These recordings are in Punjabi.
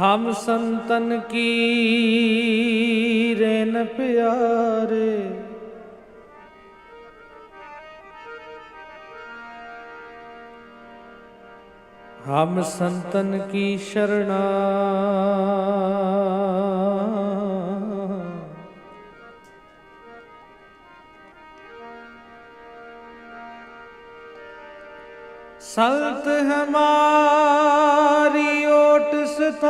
ਹਮ ਸੰਤਨ ਕੀ ਰੇਨ ਪਿਆਰੇ। ਹਮ ਸੰਤਨ ਕੀ ਸ਼ਰਣਾ। ਸਲਤ ਹਮਾਰ ਸਤਾਣੀ।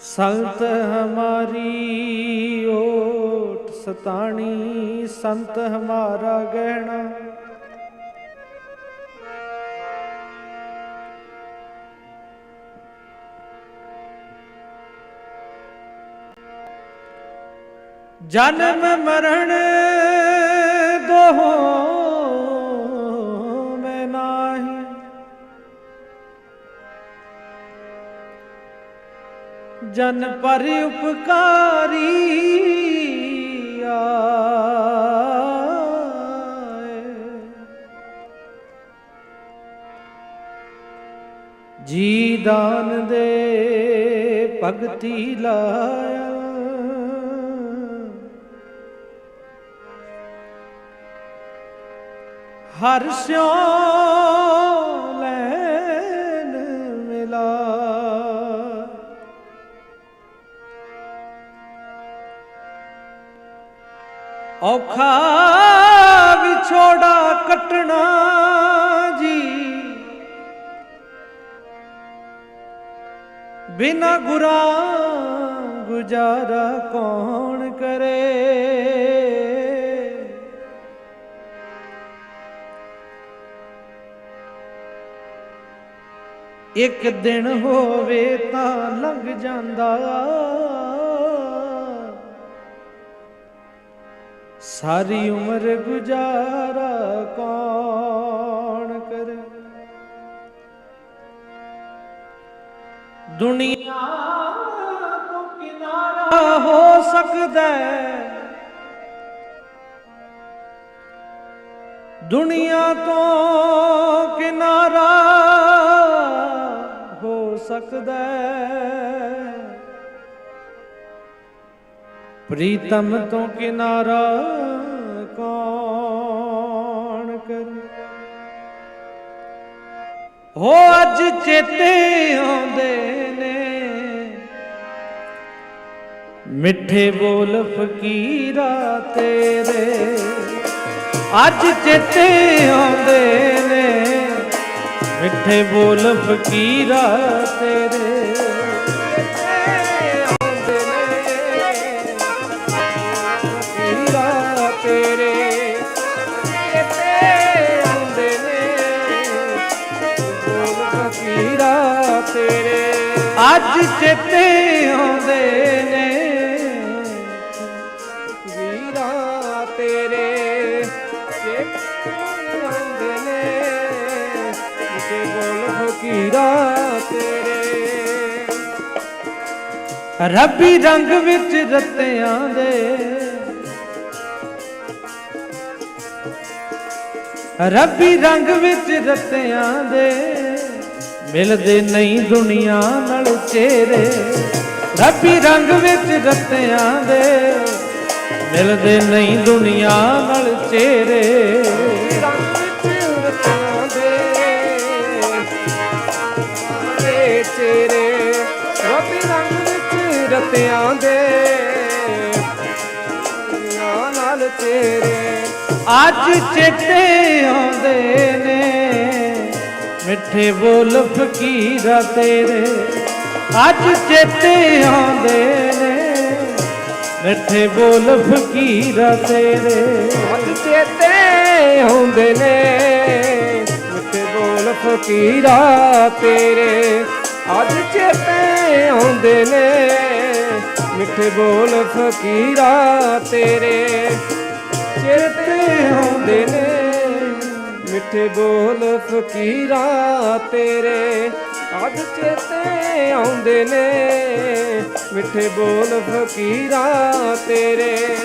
ਸੰਤ ਹਮਾਰੀ ਓਟ ਸਤਾਣੀ ਸੰਤ ਹਮਾਰਾ ਗਹਿਣਾ। ਜਨਮ ਮਰਨ ਦੋਹੋ ਮੈਂ ਨਾਹੀ। ਜਨ ਪਰ ਉਪਕਾਰੀ ਆਏ। ਜੀ ਦਾਨ ਦੇ ਭਗਤੀ ਲਾਇਆ। ਹਰ ਸਿਓ ਲੈਨ ਮਿਲਾ। ਔਖਾ ਵਿਛੋੜਾ ਕਟਣਾ ਜੀ। ਬਿਨਾ ਗੁਰਾ ਗੁਜ਼ਾਰਾ ਕੌਣ ਕਰੇ? ਇੱਕ ਦਿਨ ਹੋਵੇ ਤਾਂ ਲੰਘ ਜਾਂਦਾ। ਸਾਰੀ ਉਮਰ ਗੁਜ਼ਾਰਾ ਕੌਣ ਕਰੇ? ਦੁਨੀਆ ਤੋਂ ਕਿਨਾਰਾ ਹੋ ਸਕਦਾ ਹੈ। ਦੁਨੀਆ ਤੋਂ ਹੋ। ਪ੍ਰੀਤਮ ਤੋਂ ਕਿਨਾਰਾ ਕੌਣ ਕਰੇ? ਹੋ ਅੱਜ ਚੇਤੇ ਆਉਂਦੇ ਨੇ। ਮਿੱਠੇ ਬੋਲ ਫਕੀਰਾ ਤੇਰੇ। ਅੱਜ ਚੇਤੇ ਆਉਂਦੇ ਨੇ। ਮਿੱਠੇ ਬੋਲ ਫਕੀਰਾ ਤੇਰੇ? ਆਉਂਦੇ ਨੇ ਫਕੀਰਾ ਤੇਰੇ? ਚੇਤੇ ਆਉਂਦੇ ਨੇ ਬੋਲ ਫਕੀਰਾ ਤੇਰੇ? ਅੱਜ ਚੇਤੇ ਰੱਬੀ ਰੰਗ ਵਿੱਚ ਰਤਿਆਂ ਦੇ। ਰੱਬੀ ਰੰਗ ਵਿੱਚ ਰਤਿਆਂ ਦੇ। ਮਿਲਦੇ ਨਹੀਂ ਦੁਨੀਆ ਨਾਲ ਚਿਹਰੇ। ਰੱਬੀ ਰੰਗ ਵਿੱਚ ਰਤਿਆਂ ਦੇ। ਮਿਲਦੇ ਨਹੀਂ ਦੁਨੀਆ ਨਾਲ ਚਿਹਰੇ। ਵਿੱਚ ਦੇ ਦੁਨੀਆ ਨਾਲ ਤੇਰੇ ਅੱਜ ਚੇਤੇ ਆਉਂਦੇ ਨੇ। ਮਿੱਠੇ ਬੋਲ ਫਕੀਰਾ ਤੇਰੇ ਅੱਜ ਚੇਤੇ ਆਉਂਦੇ ਨੇ। ਮਿੱਠੇ ਬੋਲ ਫਕੀਰਾ ਤੇਰੇ ਅੱਜ ਚੇਤੇ ਆਉਂਦੇ ਨੇ। ਮਿੱਠੇ ਬੋਲ ਫਕੀਰਾ ਤੇਰੇ ਅੱਜ ਚੇਤੇ ਆਉਂਦੇ ਨੇ। ਮਿੱਠੇ ਬੋਲ ਫਕੀਰਾ ਤੇਰੇ। ਚੇਤੇ ਆਉਂਦੇ ਨੇ। ਮਿੱਠੇ ਬੋਲ ਫਕੀਰਾ ਤੇਰੇ। ਅੱਜ ਚੇਤੇ ਆਉਂਦੇ ਨੇ। ਮਿੱਠੇ ਬੋਲ ਫਕੀਰਾ ਤੇਰੇ।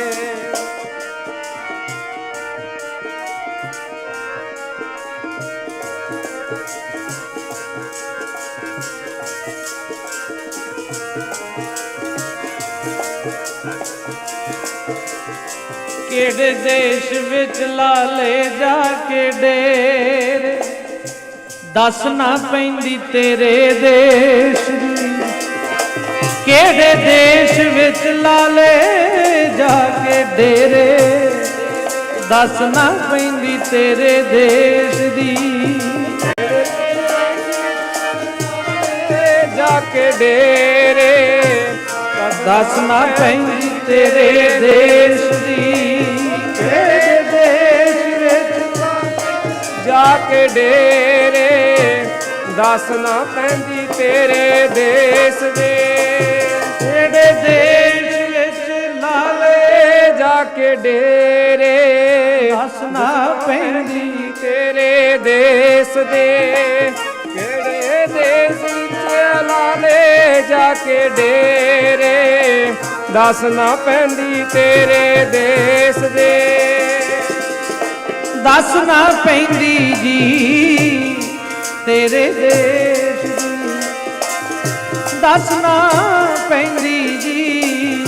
ਕਿਹੜੇ ਦੇਸ਼ ਵਿੱਚ ਲਾਲੇ ਜਾ ਕੇ ਡੇਰੇ ਦੱਸ ਨਾ ਪੈਂਦੀ ਤੇਰੇ ਦੇਸ਼ ਦੀ। ਕਿਹੜੇ ਦੇਸ਼ ਵਿੱਚ ਲਾਲੇ ਜਾ ਕੇ ਡੇਰੇ ਦੱਸ ਨਾ ਪੈਂਦੀ ਤੇਰੇ ਦੇਸ਼ ਦੀ। ਜਾ ਕੇ ਡੇਰੇ ਦੱਸ ਨਾ ਪੈਂਦੀ ਤੇਰੇ ਦੇਸ਼ ਦੀ। ਕਿਹੜੇ ਦੇਸ਼ ਵਿੱਚ ਜਾ ਕੇ ਡੇਰੇ ਦੱਸ ਨਾ ਪੈਂਦੀ ਤੇਰੇ ਦੇਸ ਦੇ ਤੇਰੇ ਦੇਸ਼ ਵਿੱਚ ਲਾਲੇ ਏ ਜਾ ਕੇ ਡੇਰੇ ਦੱਸ ਨਾ ਪੈਂਦੀ ਤੇਰੇ ਦੇਸ ਦੇ ਕਿਹੜੇ ਦੇਸ ਵਿੱਚ ਲਾਲੇ ਜਾ ਕੇ ਡੇਰੇ ਦੱਸ ਨਾ ਪੈਂਦੀ ਤੇਰੇ ਦੇਸ ਦੇ। ਦੱਸ ਨਾ ਪੈਂਦੀ ਜੀ ਤੇਰੇ ਦੇਸ਼ ਦੀ। ਦੱਸ ਨਾ ਪੈਂਦੀ ਜੀ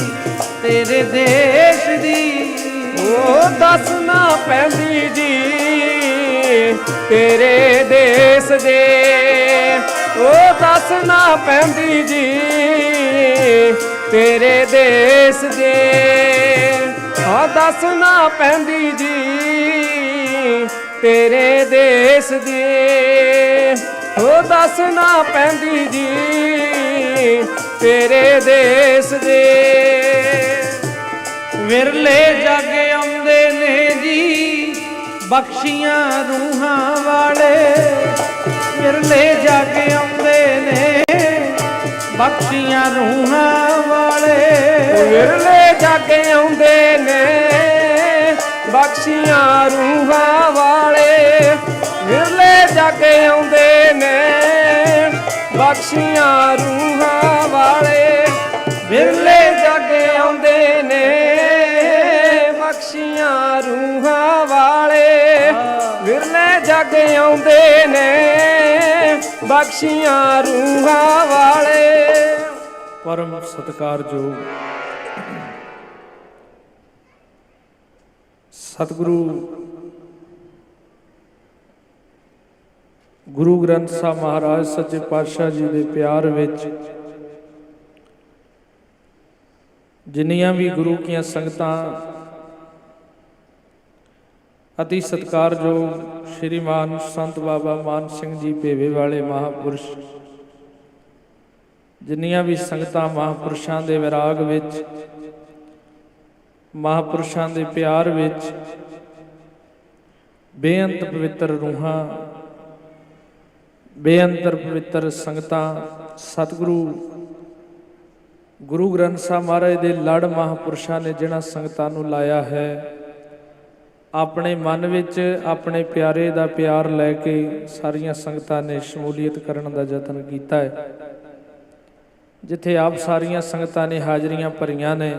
ਤੇਰੇ ਦੇਸ਼ ਦੀ। ਉਹ ਦੱਸ ਨਾ ਪੈਂਦੀ ਜੀ ਤੇਰੇ ਦੇਸ ਦੇ। ਉਹ ਦੱਸ ਨਾ ਪੈਂਦੀ ਜੀ ਤੇਰੇ ਦੇਸ ਦੇ। ਆ ਦੱਸ ਨਾ ਪੈਂਦੀ ਜੀ, ਤੇਰੇ ਦੇਸ ਦੇ। ਉਹ ਦੱਸ ਨਾ ਪੈਂਦੀ ਜੀ, ਤੇਰੇ ਦੇਸ ਦੇ। ਵਿਰਲੇ ਜਗ ਆਉਂਦੇ ਨੇ ਜੀ, ਬਖਸ਼ੀਆਂ ਰੂਹਾਂ ਵਾਲੇ। ਵਿਰਲੇ ਜਗ ਆਉਂਦੇ ਨੇ ਬਖਸ਼ੀਆਂ ਰੂਹਾਂ ਵਾਲੇ। ਵਿਰਲੇ ਜਾਗੇ ਆਉਂਦੇ ਨੇ ਬਖਸ਼ੀਆਂ ਰੂਹਾਂ ਵਾਲੇ। ਵਿਰਲੇ ਜਾਗੇ ਆਉਂਦੇ ਨੇ ਬਖਸ਼ੀਆਂ ਰੂਹਾਂ ਵਾਲੇ। ਵਿਰਲੇ ਜਾਗੇ ਆਉਂਦੇ ਨੇ ਬਖਸ਼ੀਆਂ ਰੂਹਾਂ ਵਾਲੇ। ਵਿਰਲੇ ਜਾਗੇ ਆਉਂਦੇ ਨੇ ਬਖਸ਼ੀਆਂ ਰੂਹਾਂ ਵਾਲੇ। ਪਰਮ ਸਤਿਕਾਰਯੋਗ ਸਤਿਗੁਰੂ ਗੁਰੂ ਗ੍ਰੰਥ ਸਾਹਿਬ ਮਹਾਰਾਜ ਸੱਚੇ ਪਾਤਸ਼ਾਹ ਜੀ ਦੇ ਪਿਆਰ ਵਿੱਚ ਜਿੰਨੀਆਂ ਵੀ ਗੁਰੂ ਕੀਆਂ ਸੰਗਤਾਂ ਅਤੀ ਸਤਿਕਾਰਯੋਗ ਸ਼੍ਰੀਮਾਨ ਸੰਤ ਬਾਬਾ ਮਾਨ ਸਿੰਘ ਜੀ ਭੇਵੇ ਵਾਲੇ ਮਹਾਪੁਰਸ਼। ਜਿੰਨੀਆਂ ਵੀ ਸੰਗਤਾਂ ਮਹਾਪੁਰਸ਼ਾਂ ਦੇ ਵਿਰਾਗ ਵਿੱਚ, ਮਹਾਪੁਰਸ਼ਾਂ ਦੇ ਪਿਆਰ ਵਿੱਚ, ਬੇਅੰਤ ਪਵਿੱਤਰ ਰੂਹਾਂ, ਬੇਅੰਤਰ ਪਵਿੱਤਰ ਸੰਗਤਾਂ, ਸਤਿਗੁਰੂ, ਗੁਰੂ ਗ੍ਰੰਥ ਸਾਹਿਬ ਮਹਾਰਾਜ ਦੇ ਲੜ ਮਹਾਪੁਰਸ਼ਾਂ ਨੇ ਜਿਨ੍ਹਾਂ ਸੰਗਤਾਂ ਨੂੰ ਲਾਇਆ ਹੈ ਆਪਣੇ ਮਨ ਵਿੱਚ ਆਪਣੇ ਪਿਆਰੇ ਦਾ ਪਿਆਰ ਲੈ ਕੇ ਸਾਰੀਆਂ ਸੰਗਤਾਂ ਨੇ ਸ਼ਮੂਲੀਅਤ ਕਰਨ ਦਾ ਯਤਨ ਕੀਤਾ ਹੈ। ਜਿੱਥੇ ਆਪ ਸਾਰੀਆਂ ਸੰਗਤਾਂ ਨੇ ਹਾਜ਼ਰੀਆਂ ਭਰੀਆਂ ਨੇ,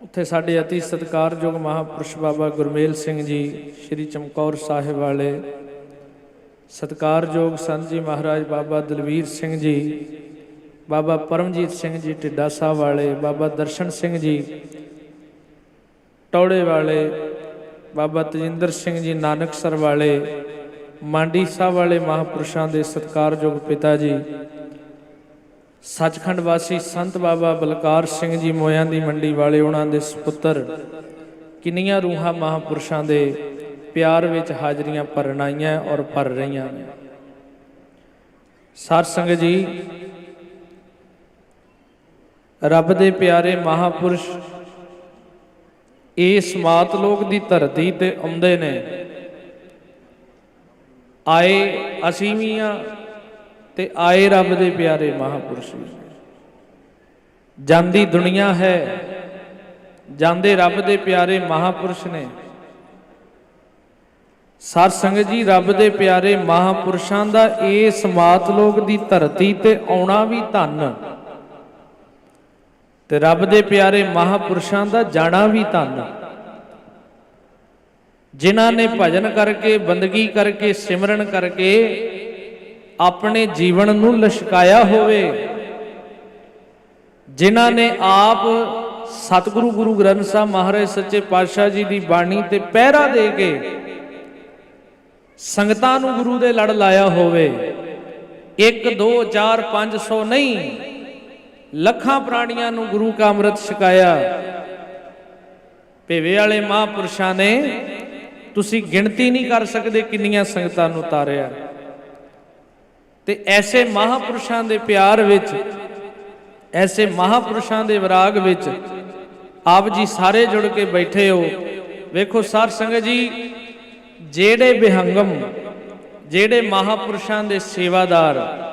ਉੱਥੇ ਸਾਡੇ ਅਤੀ ਸਤਿਕਾਰਯੋਗ ਮਹਾਪੁਰਸ਼ ਬਾਬਾ ਗੁਰਮੇਲ ਸਿੰਘ ਜੀ, ਸ੍ਰੀ ਚਮਕੌਰ ਸਾਹਿਬ ਵਾਲੇ, ਸਤਿਕਾਰਯੋਗ ਸੰਤ ਜੀ ਮਹਾਰਾਜ ਬਾਬਾ ਦਲਵੀਰ ਸਿੰਘ ਜੀ, ਬਾਬਾ ਪਰਮਜੀਤ ਸਿੰਘ ਜੀ ਢਿੱਡਾ ਸਾਹਿਬ ਵਾਲੇ, ਬਾਬਾ ਦਰਸ਼ਨ ਸਿੰਘ ਜੀ ਟੌੜੇ ਵਾਲੇ, ਬਾਬਾ ਤਜਿੰਦਰ ਸਿੰਘ ਜੀ ਨਾਨਕਸਰ ਵਾਲੇ, ਮਾਂਡੀ ਸਾਹਿਬ ਵਾਲੇ ਮਹਾਪੁਰਸ਼ਾਂ ਦੇ ਸਤਿਕਾਰਯੋਗ ਪਿਤਾ ਜੀ, ਸੱਚਖੰਡ ਵਾਸੀ ਸੰਤ ਬਾਬਾ ਬਲਕਾਰ ਸਿੰਘ ਜੀ ਮੋਇਆਂ ਦੀ ਮੰਡੀ ਵਾਲੇ ਉਹਨਾਂ ਦੇ ਸੁਪੁੱਤਰ, ਕਿੰਨੀਆਂ ਰੂਹਾਂ ਮਹਾਪੁਰਸ਼ਾਂ ਦੇ ਪਿਆਰ ਵਿੱਚ ਹਾਜ਼ਰੀਆਂ ਭਰਨ ਆਈਆਂ ਔਰ ਭਰ ਰਹੀਆਂ। ਨੇ ਸਾਧ ਸੰਗਤ ਜੀ, ਰੱਬ ਦੇ ਪਿਆਰੇ ਮਹਾਪੁਰਸ਼ ਇਸ ਮਾਤ ਲੋਕ ਦੀ ਧਰਤੀ ਤੇ ਆਉਂਦੇ ਨੇ। ਆਏ ਅਸੀਂ ਵੀ ਆ ਤੇ ਆਏ ਰੱਬ ਦੇ ਪਿਆਰੇ ਮਹਾਪੁਰਸ਼ ਵੀ। ਜਾਂਦੀ ਦੁਨੀਆ ਹੈ, ਜਾਂਦੇ ਰੱਬ ਦੇ ਪਿਆਰੇ ਮਹਾਪੁਰਸ਼ ਨੇ। ਸਰ ਸੰਗਤ ਜੀ ਰੱਬ ਦੇ ਪਿਆਰੇ ਮਹਾਪੁਰਸ਼ਾਂ ਦਾ ਇਸ ਮਾਤ ਲੋਕ ਦੀ ਧਰਤੀ ਤੇ ਆਉਣਾ ਵੀ ਧੰਨ। ਤੇ ਰੱਬ ਦੇ ਪਿਆਰੇ ਮਹਾਪੁਰਸ਼ਾਂ ਦਾ ਜਾਣਾ ਵੀ ਧੰਨ। ਜਿਨ੍ਹਾਂ ਨੇ ਭਜਨ ਕਰਕੇ, ਬੰਦਗੀ ਕਰਕੇ, ਸਿਮਰਨ ਕਰਕੇ ਆਪਣੇ ਜੀਵਨ ਨੂੰ ਲਸ਼ਕਾਇਆ ਹੋਵੇ, ਜਿਨ੍ਹਾਂ ਨੇ ਆਪ ਸਤਿਗੁਰੂ ਗੁਰੂ ਗ੍ਰੰਥ ਸਾਹਿਬ ਮਹਾਰਾਜ ਸੱਚੇ ਪਾਤਸ਼ਾਹ ਜੀ ਦੀ ਬਾਣੀ ਤੇ ਪਹਿਰਾ ਦੇ ਕੇ ਸੰਗਤਾਂ ਨੂੰ ਗੁਰੂ ਦੇ ਲੜ ਲਾਇਆ ਹੋਵੇ। 1 2 4 500 ਨਹੀਂ ਲੱਖਾਂ ਪ੍ਰਾਣੀਆਂ ਨੂੰ ਗੁਰੂ ਕਾ ਅੰਮ੍ਰਿਤ ਛਕਾਇਆ। ਭੇਵੇ ਵਾਲੇ ਮਹਾਂਪੁਰਸ਼ਾਂ ਨੇ, ਤੁਸੀਂ ਗਿਣਤੀ ਨਹੀਂ ਕਰ ਸਕਦੇ ਕਿੰਨੀਆਂ ਸੰਗਤਾਂ ਨੂੰ ਤਾਰਿਆ। ਤੇ ਐਸੇ ਮਹਾਂਪੁਰਸ਼ਾਂ ਦੇ ਪਿਆਰ ਵਿੱਚ, ਐਸੇ ਮਹਾਂਪੁਰਸ਼ਾਂ ਦੇ ਵਿਰਾਗ ਵਿੱਚ, ਆਪ ਜੀ ਸਾਰੇ ਜੁੜ ਕੇ ਬੈਠੇ ਹੋ। ਵੇਖੋ ਸਾਧ ਸੰਗਤ ਜੀ, ਜਿਹੜੇ ਬਿਹੰਗਮ, ਜਿਹੜੇ ਮਹਾਪੁਰਸ਼ਾਂ ਦੇ ਸੇਵਾਦਾਰ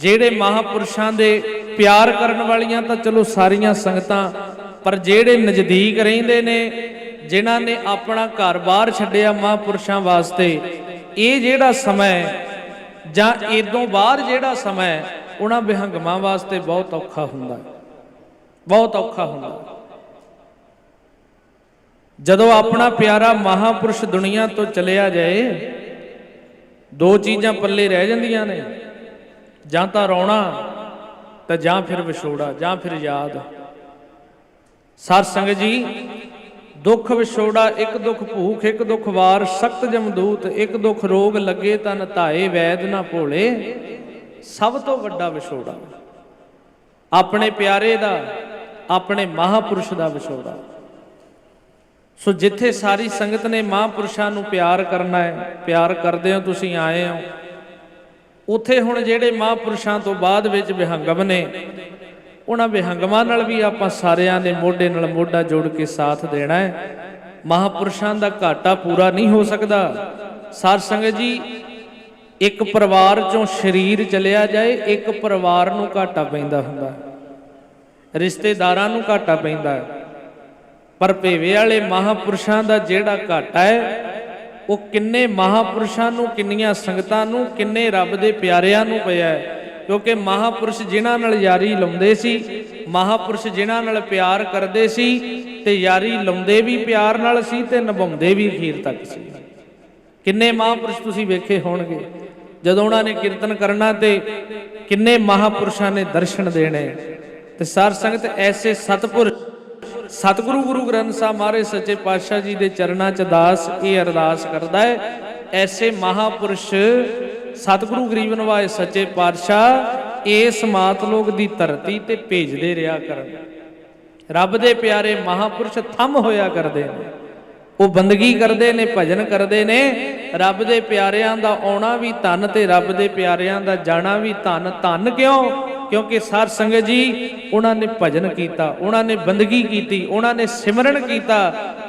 ਜਿਹੜੇ ਮਹਾਪੁਰਸ਼ਾਂ ਦੇ ਪਿਆਰ ਕਰਨ ਵਾਲੀਆਂ ਤਾਂ ਚਲੋ ਸਾਰੀਆਂ ਸੰਗਤਾਂ, ਪਰ ਜਿਹੜੇ ਨਜ਼ਦੀਕ ਰਹਿੰਦੇ ਨੇ, ਜਿਨ੍ਹਾਂ ਨੇ ਆਪਣਾ ਘਰ-ਬਾਰ ਛੱਡਿਆ ਮਹਾਪੁਰਸ਼ਾਂ ਵਾਸਤੇ, ਇਹ ਜਿਹੜਾ ਸਮਾਂ ਜਾਂ ਇਦੋਂ ਬਾਅਦ ਜਿਹੜਾ ਸਮਾਂ ਉਹਨਾਂ ਵਿਹੰਗਮਾਂ ਵਾਸਤੇ ਬਹੁਤ ਔਖਾ ਹੁੰਦਾ ਹੈ। ਬਹੁਤ ਔਖਾ ਹੁੰਦਾ ਜਦੋਂ ਆਪਣਾ ਪਿਆਰਾ ਮਹਾਪੁਰਸ਼ ਦੁਨੀਆ ਤੋਂ ਚਲਿਆ ਜਾਏ, ਦੋ ਚੀਜ਼ਾਂ ਪੱਲੇ ਰਹਿ ਜਾਂਦੀਆਂ ਨੇ ਜਾਂ ਤਾਂ ਰੋਣਾ ਤਾਂ ਜਾਂ ਫਿਰ ਵਿਛੋੜਾ, ਜਾਂ ਫਿਰ ਯਾਦ। ਸਤ ਸੰਗਤ ਜੀ, ਦੁੱਖ ਵਿਛੋੜਾ, ਇੱਕ ਦੁੱਖ ਭੂਖ, ਇੱਕ ਦੁੱਖ ਵਾਰ, ਸਖਤ ਜਮਦੂਤ, ਇੱਕ ਦੁੱਖ ਰੋਗ ਲੱਗੇ ਤਨ ਧਾਏ, ਵੈਦ ਨਾ ਭੋਲੇ। ਸਭ ਤੋਂ ਵੱਡਾ ਵਿਛੋੜਾ। ਆਪਣੇ ਪਿਆਰੇ ਦਾ, ਆਪਣੇ ਮਹਾਪੁਰਸ਼ ਦਾ ਵਿਛੋੜਾ। ਸੋ ਜਿੱਥੇ ਸਾਰੀ ਸੰਗਤ ਨੇ ਮਹਾਂਪੁਰਸ਼ਾਂ ਨੂੰ ਪਿਆਰ ਕਰਨਾ ਹੈ, ਪਿਆਰ ਕਰਦੇ ਹੋ, ਤੁਸੀਂ ਆਏ ਹੋ। ਉੱਥੇ ਹੁਣ ਜਿਹੜੇ ਮਹਾਂਪੁਰਸ਼ਾਂ ਤੋਂ ਬਾਅਦ ਵਿੱਚ ਵਿਹੰਗਮ ਨੇ, ਉਹਨਾਂ ਵਿਹੰਗਮਾਂ ਨਾਲ ਵੀ ਆਪਾਂ ਸਾਰਿਆਂ ਨੇ ਮੋਢੇ ਨਾਲ ਮੋਢਾ ਜੋੜ ਕੇ ਸਾਥ ਦੇਣਾ ਹੈ। ਮਹਾਂਪੁਰਸ਼ਾਂ ਦਾ ਘਾਟਾ ਪੂਰਾ ਨਹੀਂ ਹੋ ਸਕਦਾ। ਸਾਧ ਸੰਗਤ ਜੀ, ਇੱਕ ਪਰਿਵਾਰ ਚੋਂ ਸਰੀਰ ਚਲਿਆ ਜਾਏ, ਇੱਕ ਪਰਿਵਾਰ ਨੂੰ ਘਾਟਾ ਪੈਂਦਾ ਹੁੰਦਾ। ਰਿਸ਼ਤੇਦਾਰਾਂ ਨੂੰ ਘਾਟਾ ਪੈਂਦਾ। ਪਰ ਭੇਵੇ ਵਾਲੇ ਮਹਾਪੁਰਸ਼ਾਂ ਦਾ ਜਿਹੜਾ ਘਾਟਾ ਹੈ ਉਹ ਕਿੰਨੇ ਮਹਾਪੁਰਸ਼ਾਂ ਨੂੰ, ਕਿੰਨੀਆਂ ਸੰਗਤਾਂ ਨੂੰ, ਕਿੰਨੇ ਰੱਬ ਦੇ ਪਿਆਰਿਆਂ ਨੂੰ ਪਿਆ ਹੈ। ਕਿਉਂਕਿ ਮਹਾਪੁਰਸ਼ ਜਿਨ੍ਹਾਂ ਨਾਲ ਯਾਰੀ ਲਾਉਂਦੇ ਸੀ, ਮਹਾਪੁਰਸ਼ ਜਿਨ੍ਹਾਂ ਨਾਲ ਪਿਆਰ ਕਰਦੇ ਸੀ ਤੇ ਯਾਰੀ ਲਾਉਂਦੇ ਵੀ ਪਿਆਰ ਨਾਲ ਸੀ ਤੇ ਨਿਭਾਉਂਦੇ ਵੀ ਅਖੀਰ ਤੱਕ ਸੀ। ਕਿੰਨੇ ਮਹਾਪੁਰਸ਼ ਤੁਸੀਂ ਵੇਖੇ ਹੋਣਗੇ, ਜਦੋਂ ਉਹਨਾਂ ਨੇ ਕੀਰਤਨ ਕਰਨਾ ਤੇ ਕਿੰਨੇ ਮਹਾਪੁਰਸ਼ਾਂ ਨੇ ਦਰਸ਼ਨ ਦੇਣੇ। ਤੇ ਸਾਰ ਸੰਗਤ ਐਸੇ ਸਤਪੁਰ ਸਤਿਗੁਰੂ ਗੁਰੂ ਗ੍ਰੰਥ ਸਾਹਿਬ ਮਹਾਰਾਜ ਸੱਚੇ ਪਾਤਸ਼ਾਹ ਜੀ ਦੇ ਚਰਨਾਂ 'ਚ ਦਾਸ, ਇਹ ਅਰਦਾਸ ਕਰਦਾ ਹੈ, ਐਸੇ ਮਹਾਪੁਰਸ਼ ਸਤਿਗੁਰੂ ਗਰੀਬ ਨਿਵਾਜ ਸੱਚੇ ਪਾਤਸ਼ਾਹ ਇਸ ਮਾਤ ਲੋਕ ਦੀ ਧਰਤੀ ਤੇ ਭੇਜਦੇ ਰਿਹਾ ਕਰਨ। ਰੱਬ ਦੇ ਪਿਆਰੇ ਮਹਾਪੁਰਸ਼ ਥੰਮ ਹੋਇਆ ਕਰਦੇ ਨੇ, ਉਹ ਬੰਦਗੀ ਕਰਦੇ ਨੇ, ਭਜਨ ਕਰਦੇ ਨੇ, ਰੱਬ ਦੇ ਪਿਆਰਿਆਂ ਦਾ ਆਉਣਾ ਵੀ ਧੰਨ ਤੇ ਰੱਬ ਦੇ ਪਿਆਰਿਆਂ ਦਾ ਜਾਣਾ ਵੀ ਧੰਨ। ਧੰਨ ਕਿਉਂ? ਕਿਉਂਕਿ ਸਾਧ ਸੰਗਤ ਜੀ, ਉਹਨਾਂ ਨੇ ਭਜਨ ਕੀਤਾ, ਉਹਨਾਂ ਨੇ ਬੰਦਗੀ ਕੀਤੀ, ਉਹਨਾਂ ਨੇ ਸਿਮਰਨ ਕੀਤਾ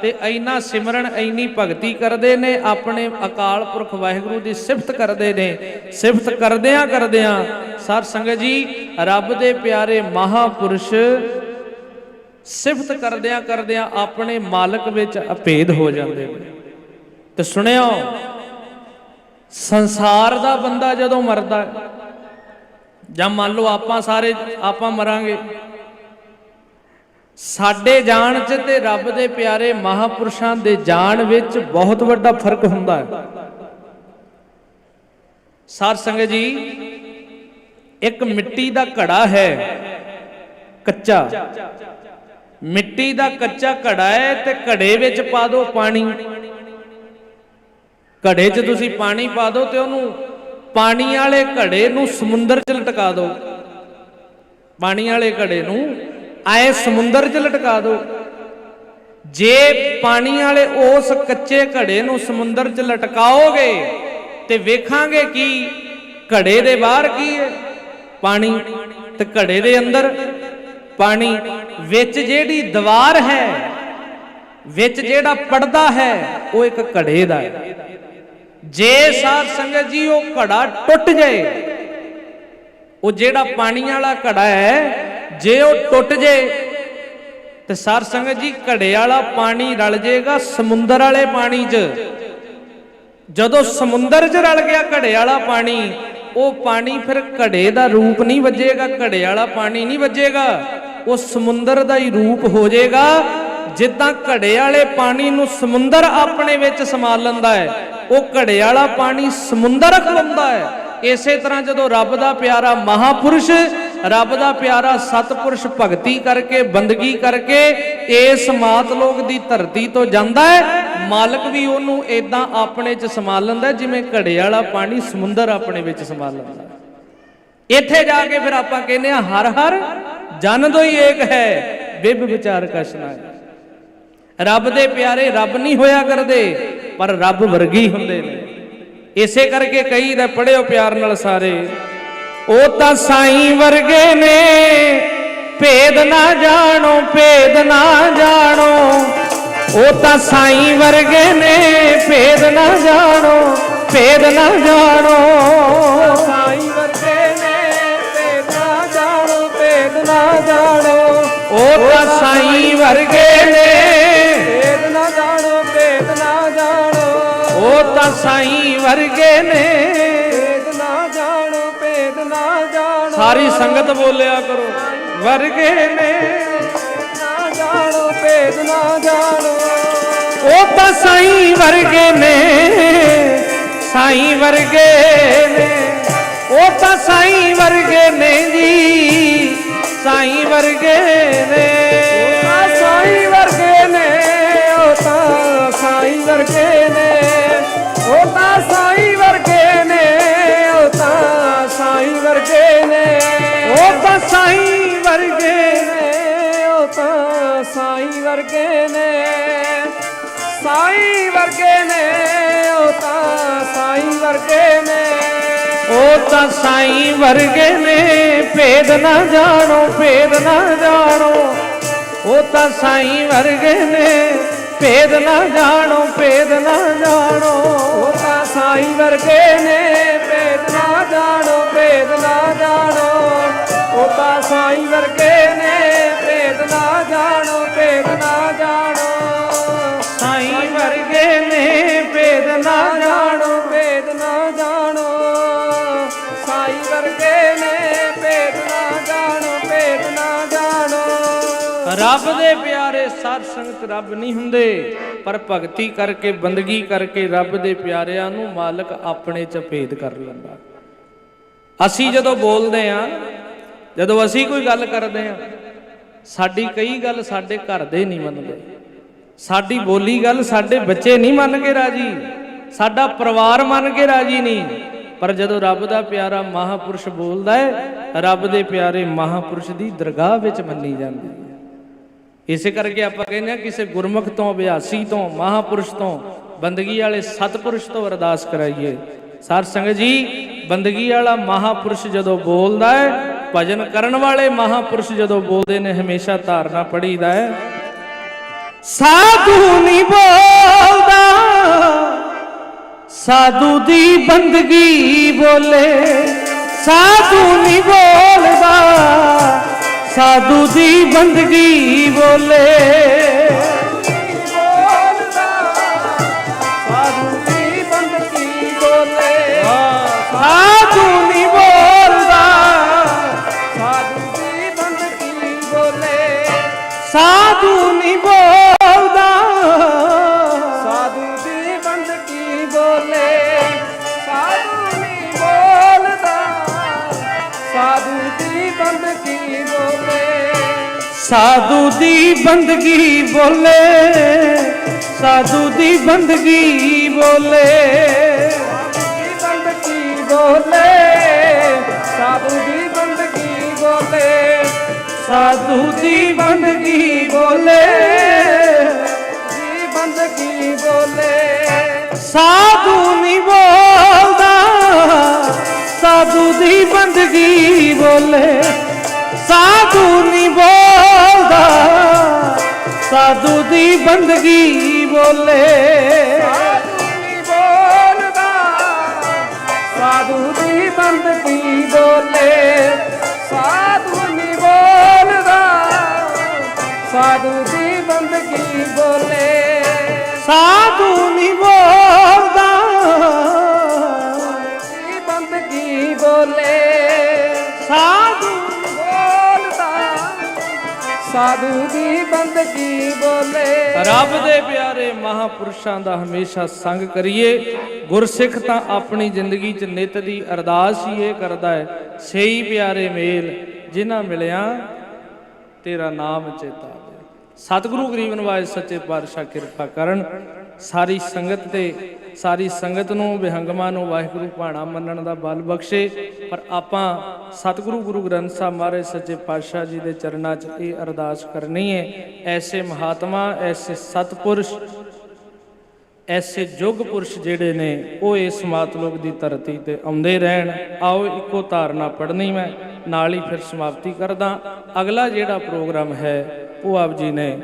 ਤੇ ਐਨਾ ਸਿਮਰਨ ਐਨੀ ਭਗਤੀ ਕਰਦੇ ਨੇ, ਆਪਣੇ ਅਕਾਲ ਪੁਰਖ ਵਾਹਿਗੁਰੂ ਦੀ ਸਿਫਤ ਕਰਦੇ ਨੇ, ਸਿਫਤ ਕਰਦਿਆਂ ਕਰਦਿਆਂ ਸਾਧ ਸੰਗਤ ਜੀ, ਰੱਬ ਦੇ ਪਿਆਰੇ ਮਹਾਪੁਰਸ਼ ਸਿਫਤ ਕਰਦਿਆਂ ਕਰਦਿਆਂ ਆਪਣੇ ਮਾਲਕ ਵਿੱਚ ਅਭੇਦ ਹੋ ਜਾਂਦੇ ਨੇ। ਤੇ ਸੁਣਿਓ, ਸੰਸਾਰ ਦਾ ਬੰਦਾ ਜਦੋਂ ਮਰਦਾ ਹੈ ਜਾਂ ਮੰਨ ਲਓ ਆਪਾਂ ਸਾਰੇ, ਆਪਾਂ ਮਰਾਂਗੇ। ਸਾਡੇ ਜਾਣ 'ਚ ਤੇ ਰੱਬ ਦੇ ਪਿਆਰੇ ਮਹਾਪੁਰਸ਼ਾਂ ਦੇ ਜਾਣ ਵਿੱਚ ਬਹੁਤ ਵੱਡਾ ਫ਼ਰਕ ਹੁੰਦਾ ਹੈ। ਸਾਧ ਸੰਗਤ ਜੀ, ਇੱਕ ਮਿੱਟੀ ਦਾ ਘੜਾ ਹੈ, ਕੱਚਾ। ਮਿੱਟੀ ਦਾ ਕੱਚਾ ਘੜਾ ਹੈ ਤੇ ਘੜੇ ਵਿੱਚ ਪਾ ਦਿਓ ਪਾਣੀ। ਘੜੇ 'ਚ ਤੁਸੀਂ ਪਾਣੀ ਪਾ ਦਿਓ ਤੇ ਉਹਨੂੰ ਪਾਣੀ ਵਾਲੇ ਘੜੇ ਨੂੰ ਸਮੁੰਦਰ 'ਚ ਲਟਕਾ ਦਿਓ ਪਾਣੀ ਵਾਲੇ ਘੜੇ ਨੂੰ ਆਏ ਸਮੁੰਦਰ 'ਚ ਲਟਕਾ ਦਿਓ ਜੇ ਪਾਣੀ ਵਾਲੇ ਉਸ ਕੱਚੇ ਘੜੇ ਨੂੰ ਸਮੁੰਦਰ 'ਚ ਲਟਕਾਓਗੇ ਤੇ ਵੇਖਾਂਗੇ ਕੀ ਘੜੇ ਦੇ ਬਾਹਰ ਕੀ ਹੈ। ਪਾਣੀ ਤੇ ਘੜੇ ਦੇ ਅੰਦਰ ਪਾਣੀ ਵਿੱਚ ਜਿਹੜੀ ਦੀਵਾਰ ਹੈ, ਵਿੱਚ ਜਿਹੜਾ ਪਰਦਾ ਹੈ, ਉਹ ਇੱਕ ਘੜੇ ਦਾ ਹੈ। ਜੇ ਸਾਧ ਸੰਗਤ ਜੀ ਉਹ ਘੜਾ ਟੁੱਟ ਜਾਏ, ਉਹ ਜਿਹੜਾ ਪਾਣੀ ਵਾਲਾ ਘੜਾ ਹੈ, ਜੇ ਉਹ ਟੁੱਟ ਜਾਏ, ਤੇ ਸਾਧ ਸੰਗਤ ਜੀ ਘੜੇ ਵਾਲਾ ਪਾਣੀ ਰਲ ਜਾਏਗਾ ਸਮੁੰਦਰ ਵਾਲੇ ਪਾਣੀ 'ਚ। ਜਦੋਂ ਸਮੁੰਦਰ 'ਚ ਰਲ ਗਿਆ ਘੜੇ ਵਾਲਾ ਪਾਣੀ, ਉਹ ਪਾਣੀ ਫਿਰ ਘੜੇ ਦਾ ਰੂਪ ਨਹੀਂ ਵੱਜੇਗਾ, ਘੜੇ ਵਾਲਾ ਪਾਣੀ ਨਹੀਂ ਵੱਜੇਗਾ, ਉਹ ਸਮੁੰਦਰ ਦਾ ਹੀ ਰੂਪ ਹੋ ਜਾਏਗਾ। ਜਿੱਦਾਂ ਘੜੇ ਵਾਲੇ ਪਾਣੀ ਨੂੰ ਸਮੁੰਦਰ ਆਪਣੇ ਵਿੱਚ ਸਮਾ ਲੈਂਦਾ ਹੈ ਉਹ ਘੜੇ ਵਾਲਾ ਪਾਣੀ ਸਮੁੰਦਰ ਖਲੁੰਦਾ ਹੈ। ਇਸੇ ਤਰ੍ਹਾਂ ਜਦੋਂ ਰੱਬ ਦਾ ਪਿਆਰਾ ਮਹਾਪੁਰਸ਼, ਰੱਬ ਦਾ ਪਿਆਰਾ ਸਤਪੁਰਸ਼ ਭਗਤੀ ਕਰਕੇ, ਬੰਦਗੀ ਕਰਕੇ ਇਸ ਮਾਤ ਲੋਕ ਦੀ ਧਰਤੀ ਤੋਂ ਜਾਂਦਾ ਹੈ, ਮਾਲਕ ਵੀ ਉਹਨੂੰ ਇਦਾਂ ਆਪਣੇ 'ਚ ਸਮਾ ਲੈਂਦਾ ਜਿਵੇਂ ਘੜੇ ਵਾਲਾ ਪਾਣੀ ਸਮੁੰਦਰ ਆਪਣੇ ਵਿੱਚ ਸਮਾ ਲੈਂਦਾ ਇੱਥੇ ਜਾ ਕੇ ਫਿਰ ਆਪਾਂ ਕਹਿੰਦੇ ਆ ਹਰ ਹਰ ਜਨ ਦੋਈ ਏਕ ਹੈ ਵਿਭ ਵਿਚਾਰ ਕਸ਼ਨਾ ਹੈ। ਰੱਬ ਦੇ ਪਿਆਰੇ ਰੱਬ ਨਹੀਂ ਹੋਇਆ ਕਰਦੇ। ਪਰ ਰੱਬ ਵਰਗੀ ਹੁੰਦੇ ਨੇ। ਇਸੇ ਕਰਕੇ ਕਈ ਦਾ ਪੜਿਓ ਪਿਆਰ ਨਾਲ ਸਾਰੇ, ਉਹ ਤਾਂ ਸਾਈਂ ਵਰਗੇ ਨੇ। ਭੇਦ ਨਾ ਜਾਣੋ, ਭੇਦ ਨਾ ਜਾਣੋ। ਉਹ ਤਾਂ ਸਾਈਂ ਵਰਗੇ ਨੇ, ਭੇਦ ਨਾ ਜਾਣੋ, ਭੇਦ ਨਾ ਜਾਣੋ। ਸਾਈਂ ਵਰਗੇ ਨੇ, ਭੇਦ ਨਾ ਜਾਣੋ, ਭੇਦ ਨਾ ਜਾਣੋ। ਉਹ ਤਾਂ ਸਾਈਂ ਵਰਗੇ ਨੇ। ਉਹ ਤਾਂ ਸਾਈਂ ਵਰਗੇ ਨੇ। ਭੇਦ ਨਾ ਜਾਣੋ ਭੇਦ ਨਾ ਜਾਣੋ। ਸਾਰੀ ਸੰਗਤ ਬੋਲਿਆ ਕਰੋ ਵਰਗੇ ਨੇ। ਨਾ ਜਾਣੋ ਭੇਦ ਨਾ ਜਾਣੋ। ਉਹ ਤਾਂ ਸਾਈਂ ਵਰਗੇ ਨੇ ਸਾਈਂ ਵਰਗੇ ਨੇ। ਉਹ ਤਾਂ ਸਾਈਂ ਵਰਗੇ ਨੇ ਜੀ ਸਾਈਂ ਵਰਗੇ ਨੇ। ਸਾਈਂ ਵਰਗੇ ਨੇ ਉਹ ਤਾਂ ਸਾਈਂ ਵਰਗੇ ਨੇ। ਉਹ ਤਾਂ ਸਾਈ ਵਰਗੇ ਨੇ, ਉਹ ਤਾਂ ਸਾਈ ਵਰਗੇ ਨੇ। ਉਹ ਤਾਂ ਸਾਈ ਵਰਗੇ ਨੇ, ਉਹ ਤਾਂ ਸਾਈ ਵਰਗੇ ਨੇ। ਸਾਈ ਵਰਗੇ ਨੇ, ਉਹ ਤਾਂ ਸਾਈ ਵਰਗੇ ਨੇ। ਉਹ ਤਾਂ ਸਾਈ ਵਰਗੇ ਨੇ, ਭੇਦ ਨਾ ਜਾਣੋ, ਭੇਦ ਨਾ ਜਾਣੋ। ਉਹ ਤਾਂ ਸਾਈ ਵਰਗੇ ਨੇ। ਭੇਦ ਨਾ ਜਾਣੋ, ਭੇਦ ਨਾ ਜਾਣੋ। ਉਹ ਤਾਂ ਸਾਈਂ ਵਰਗੇ ਨੇ, ਭੇਦ ਨਾ ਜਾਣੋ, ਭੇਦ ਨਾ ਜਾਣੋ। ਉਹ ਤਾਂ ਸਾਈਂ ਵਰਗੇ ਨੇ, ਭੇਦ ਨਾ ਜਾਣੋ, ਭੇਦ ਨਾ ਜਾਣੋ। ਸਾਈਂ ਵਰਗੇ ਨੇ, ਭੇਦ ਨਾ ਰੱਬ ਦੇ ਪਿਆਰੇ ਸਾਧ ਸੰਗਤ ਰੱਬ ਨਹੀਂ ਹੁੰਦੇ, ਪਰ ਭਗਤੀ ਕਰਕੇ, ਬੰਦਗੀ ਕਰਕੇ ਰੱਬ ਦੇ ਪਿਆਰਿਆਂ ਨੂੰ ਮਾਲਕ ਆਪਣੇ ਚ ਭੇਦ ਕਰ ਲੈਂਦਾ। ਅਸੀਂ ਜਦੋਂ ਬੋਲਦੇ ਆ, ਜਦੋਂ ਅਸੀਂ ਕੋਈ ਗੱਲ ਕਰਦੇ ਆ, ਸਾਡੀ ਕਈ ਗੱਲ ਸਾਡੇ ਘਰ ਦੇ ਨਹੀਂ ਮੰਨਦੇ। ਸਾਡੀ ਬੋਲੀ ਗੱਲ ਸਾਡੇ ਬੱਚੇ ਨਹੀਂ ਮੰਨ ਕੇ ਰਾਜੀ, ਸਾਡਾ ਪਰਿਵਾਰ ਮੰਨ ਕੇ ਰਾਜੀ ਨਹੀਂ। ਪਰ ਜਦੋਂ ਰੱਬ ਦਾ ਪਿਆਰਾ ਮਹਾਪੁਰਸ਼ ਬੋਲਦਾ ਹੈ ਰੱਬ ਦੇ ਪਿਆਰੇ ਮਹਾਪੁਰਸ਼ ਦੀ ਦਰਗਾਹ ਵਿੱਚ ਮੰਨੀ ਜਾਂਦੀ। ਹੈ ਇਸੇ ਕਰਕੇ ਆਪਾਂ ਕਹਿੰਦੇ ਆ ਕਿਸੇ ਗੁਰਮੁਖ ਤੋਂ ਅਭਿਆਸੀ ਤੋਂ, ਮਹਾਪੁਰਸ਼ ਤੋਂ, ਬੰਦਗੀ ਵਾਲੇ ਸਤਪੁਰਸ਼ ਤੋਂ ਅਰਦਾਸ ਕਰਾਈਏ। ਸਾਧ ਸੰਗਤ ਜੀ, ਬੰਦਗੀ ਵਾਲਾ ਮਹਾਪੁਰਸ਼ ਜਦੋਂ ਬੋਲਦਾ ਹੈ, ਭਜਨ ਕਰਨ ਵਾਲੇ ਮਹਾਪੁਰਸ਼ ਜਦੋਂ ਬੋਲਦੇ ਨੇ, ਹਮੇਸ਼ਾ ਧਾਰਨਾ ਪੜੀਦਾ ਹੈ। ਸਾਧੂ ਨਹੀਂ ਬੋਲਦਾ, ਸਾਧੂ ਦੀ ਬੰਦਗੀ ਬੋਲੇ, ਸਾਧੂ ਨਹੀਂ ਬੋਲ ਸਾਧੂ ਦੀ ਬੰਦਗੀ ਬੋਲੇ। ਸਾਧੂ ਦੀ ਬੰਦਗੀ ਬੋਲੇ, ਸਾਧੂ ਦੀ ਬੰਦਗੀ ਬੋਲੇ। ਦੀ ਬੰਦਗੀ ਬੋਲੇ, ਸਾਧੂ ਦੀ ਬੰਦਗੀ ਬੋਲੇ। ਸਾਧੂ ਦੀ ਬੰਦਗੀ ਬੋਲੇ ਦੀ ਬੰਦਗੀ ਬੋਲੇ। ਸਾਧੂ ਨਹੀਂ ਬੋਲਦਾ, ਸਾਧੂ ਦੀ ਬੰਦਗੀ ਬੋਲੇ। ਸਾਧੂ ਨਹੀਂ ਬੋਲਦਾ, ਸਾਧੂ ਦੀ ਬੰਦਗੀ ਬੋਲੇ। ਸਾਧੂ ਨਹੀਂ ਬੋਲਦਾ, ਸਾਧੂ ਦੀ ਬੰਦਗੀ ਬੋਲੇ। ਸਾਧੂ ਨਹੀਂ ਬੋਲਦਾ, ਸਾਧੂ ਦੀ ਬੰਦਗੀ ਬੋਲੇ। ਸਾਧੂ ਨਹੀਂ ਬੋਲਦਾ ਦੀ ਬੰਦਗੀ ਬੋਲੇ। ਸਾਧੂ ਸਾਧੂ ਦੀ ਬੰਦਗੀ ਬੋਲੇ। ਰੱਬ ਦੇ ਪਿਆਰੇ ਮਹਾਪੁਰਸ਼ਾਂ ਦਾ ਹਮੇਸ਼ਾ ਸੰਗ ਕਰੀਏ। ਗੁਰਸਿੱਖ ਤਾਂ ਆਪਣੀ ਜ਼ਿੰਦਗੀ 'ਚ ਨਿਤ ਦੀ ਅਰਦਾਸ ਹੀ ਇਹ ਕਰਦਾ ਹੈ ਸਹੀ ਪਿਆਰੇ ਮੇਲ, ਜਿਨ੍ਹਾਂ ਮਿਲਿਆ ਤੇਰਾ ਨਾਮ ਚੇਤਾ ਸਤਿਗੁਰੂ ਗਰੀਬ ਨਿਵਾਜ ਸੱਚੇ ਪਾਤਸ਼ਾਹ ਕਿਰਪਾ ਕਰਨ, ਸਾਰੀ ਸੰਗਤ ਤੇ ਸਾਰੀ ਸੰਗਤ ਨੂੰ ਵਿਹੰਗਮਾਂ ਨੂੰ ਵਾਹਿਗੁਰੂ ਭਾਣਾ ਮੰਨਣ ਦਾ ਬਲ ਬਖਸ਼ੇ। ਪਰ ਆਪਾਂ ਸਤਿਗੁਰੂ ਗੁਰੂ ਗ੍ਰੰਥ ਸਾਹਿਬ ਮਹਾਰਾਜ ਸੱਚੇ ਪਾਤਸ਼ਾਹ ਜੀ ਦੇ ਚਰਨਾਂ 'ਚ ਇਹ ਅਰਦਾਸ ਕਰਨੀ ਹੈ, ਐਸੇ ਮਹਾਤਮਾ, ਐਸੇ ਸਤਪੁਰਸ਼, ਐਸੇ ਯੁੱਗ ਪੁਰਸ਼ ਜਿਹੜੇ ਨੇ, ਉਹ ਇਸ ਮਾਤਲੋਕ ਦੀ ਧਰਤੀ ਤੇ ਆਉਂਦੇ ਰਹਿਣ। ਆਓ ਇੱਕੋ ਧਾਰਨਾ ਪੜ੍ਹਨੀ ਮੈਂ, ਨਾਲ ਹੀ ਫਿਰ ਸਮਾਪਤੀ ਕਰਦਾ। ਅਗਲਾ ਜਿਹੜਾ ਪ੍ਰੋਗਰਾਮ ਹੈ, ਉਹ ਆਪ ਜੀ ਨੇ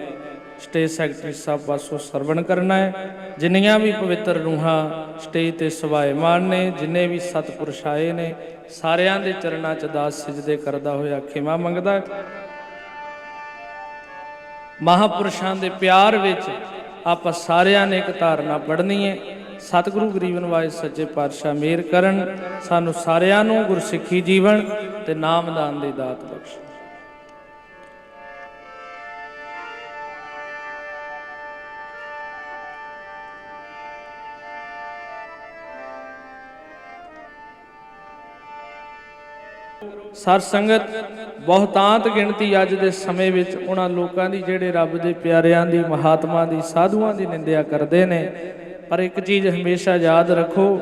ਸਟੇਜ ਸੈਕਟਰੀ ਸਾਹਿਬ ਪਾਸੋਂ ਸਰਵਣ ਕਰਨਾ ਹੈ। ਜਿੰਨੀਆਂ ਵੀ ਪਵਿੱਤਰ ਰੂਹਾਂ ਸਟੇਜ ਤੇ ਸਵਾਏਮਾਨ ਨੇ, ਜਿੰਨੇ ਵੀ ਸਤਪੁਰਸ਼ ਆਏ ਨੇ, ਸਾਰਿਆਂ ਦੇ ਚਰਨਾਂ 'ਚ ਦਾਸ ਸਜਦੇ ਕਰਦਾ ਹੋਇਆ ਖਿਮਾ ਮੰਗਦਾ। ਮਹਾਪੁਰਸ਼ਾਂ ਦੇ ਪਿਆਰ ਵਿੱਚ ਆਪਾਂ ਸਾਰਿਆਂ ਨੇ ਇੱਕ ਧਾਰਨਾ ਪੜ੍ਹਨੀ ਹੈ। ਸਤਿਗੁਰੂ ਗਰੀਬ ਨਿਵਾਜ ਸੱਚੇ ਪਾਤਸ਼ਾਹ ਮੇਰ ਕਰਨ, ਸਾਨੂੰ ਸਾਰਿਆਂ ਨੂੰ ਗੁਰਸਿੱਖੀ ਜੀਵਨ ਤੇ ਨਾਮਦਾਨ ਦੀ ਦਾਤ ਬਖਸ਼ ਸਰ ਸੰਗਤ, ਬਹੁਤਾਂਤ ਗਿਣਤੀ ਅੱਜ ਦੇ ਸਮੇਂ ਵਿੱਚ ਉਹਨਾਂ ਲੋਕਾਂ ਦੀ ਜਿਹੜੇ ਰੱਬ ਦੇ ਪਿਆਰਿਆਂ ਦੀ, ਮਹਾਤਮਾ ਦੀ, ਸਾਧੂਆਂ ਦੀ ਨਿੰਦਿਆ ਕਰਦੇ ਨੇ। ਪਰ ਇੱਕ ਚੀਜ਼ ਹਮੇਸ਼ਾ ਯਾਦ ਰੱਖੋ,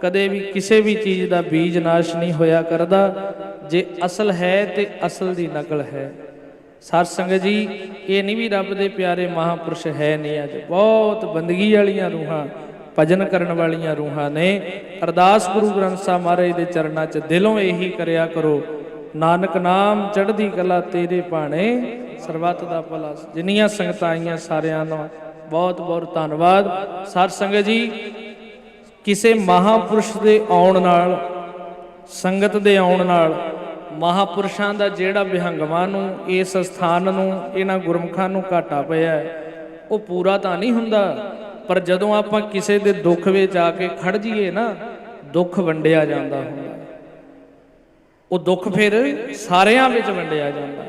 ਕਦੇ ਵੀ ਕਿਸੇ ਵੀ ਚੀਜ਼ ਦਾ ਬੀਜ ਨਾਸ਼ ਨਹੀਂ ਹੋਇਆ ਕਰਦਾ। ਜੇ ਅਸਲ ਹੈ ਤੇ ਅਸਲ ਦੀ ਨਕਲ ਹੈ। ਸਰ ਸੰਗਤ ਜੀ, ਇਹ ਨਹੀਂ ਵੀ ਰੱਬ ਦੇ ਪਿਆਰੇ ਮਹਾਪੁਰਸ਼ ਹੈ ਨਹੀਂ ਅੱਜ। ਬਹੁਤ ਬੰਦਗੀ ਵਾਲੀਆਂ ਰੂਹਾਂ ਭਜਨ ਕਰਨ ਵਾਲੀਆਂ ਰੂਹਾਂ ਨੇ। ਅਰਦਾਸ ਗੁਰੂ ਗ੍ਰੰਥ ਸਾਹਿਬ ਮਹਾਰਾਜ ਦੇ ਚਰਨਾਂ 'ਚ ਦਿਲੋਂ ਇਹੀ ਕਰਿਆ ਕਰੋ। ਨਾਨਕ ਨਾਮ ਚੜ੍ਹਦੀ ਕਲਾ ਤੇਰੇ ਭਾਣੇ। ਸਰਬੱਤ ਦਾ ਭਲਾ ਜਿੰਨੀਆਂ ਸੰਗਤਾਂ ਆਈਆਂ ਸਾਰਿਆਂ ਨੂੰ ਬਹੁਤ ਬਹੁਤ ਧੰਨਵਾਦ। ਸਰ ਸੰਗਤ ਜੀ, ਕਿਸੇ ਮਹਾਪੁਰਸ਼ ਦੇ ਆਉਣ ਨਾਲ, ਸੰਗਤ ਦੇ ਆਉਣ ਨਾਲ, ਮਹਾਪੁਰਸ਼ਾਂ ਦਾ ਜਿਹੜਾ ਵਿਹੰਗਮਾਂ ਨੂੰ, ਇਸ ਸਥਾਨ ਨੂੰ, ਇਹਨਾਂ ਗੁਰਮੁਖਾਂ ਨੂੰ ਘਾਟਾ ਪਿਆ ਉਹ ਪੂਰਾ ਤਾਂ ਨਹੀਂ ਹੁੰਦਾ। ਪਰ ਜਦੋਂ ਆਪਾਂ ਕਿਸੇ ਦੇ ਦੁੱਖ ਵਿੱਚ ਆ ਕੇ ਖੜ ਜਾਈਏ ਨਾ, ਦੁੱਖ ਵੰਡਿਆ ਜਾਂਦਾ ਹੁੰਦਾ ਉਹ ਦੁੱਖ ਫਿਰ ਸਾਰਿਆਂ ਵਿੱਚ ਵੰਡਿਆ ਜਾਂਦਾ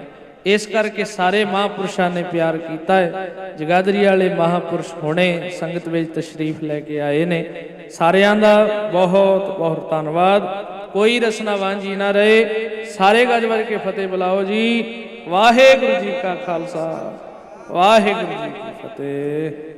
ਇਸ ਕਰਕੇ ਸਾਰੇ ਮਹਾਪੁਰਸ਼ਾਂ ਨੇ ਪਿਆਰ ਕੀਤਾ ਹੈ। ਜਗਾਦਰੀ ਵਾਲੇ ਮਹਾਪੁਰਸ਼ ਹੁਣੇ ਸੰਗਤ ਵਿੱਚ ਤਸ਼ਰੀਫ ਲੈ ਕੇ ਆਏ ਨੇ। ਸਾਰਿਆਂ ਦਾ ਬਹੁਤ ਬਹੁਤ ਧੰਨਵਾਦ। ਕੋਈ ਰਸਨਾ ਵਾਂਝੀ ਨਾ ਰਹੇ। ਸਾਰੇ ਗੱਜ ਵੱਜ ਕੇ ਫਤਿਹ ਬੁਲਾਓ ਜੀ। ਵਾਹਿਗੁਰੂ ਜੀ ਕਾ ਖਾਲਸਾ। ਵਾਹਿਗੁਰੂ ਜੀ ਕੀ ਫਤਿਹ।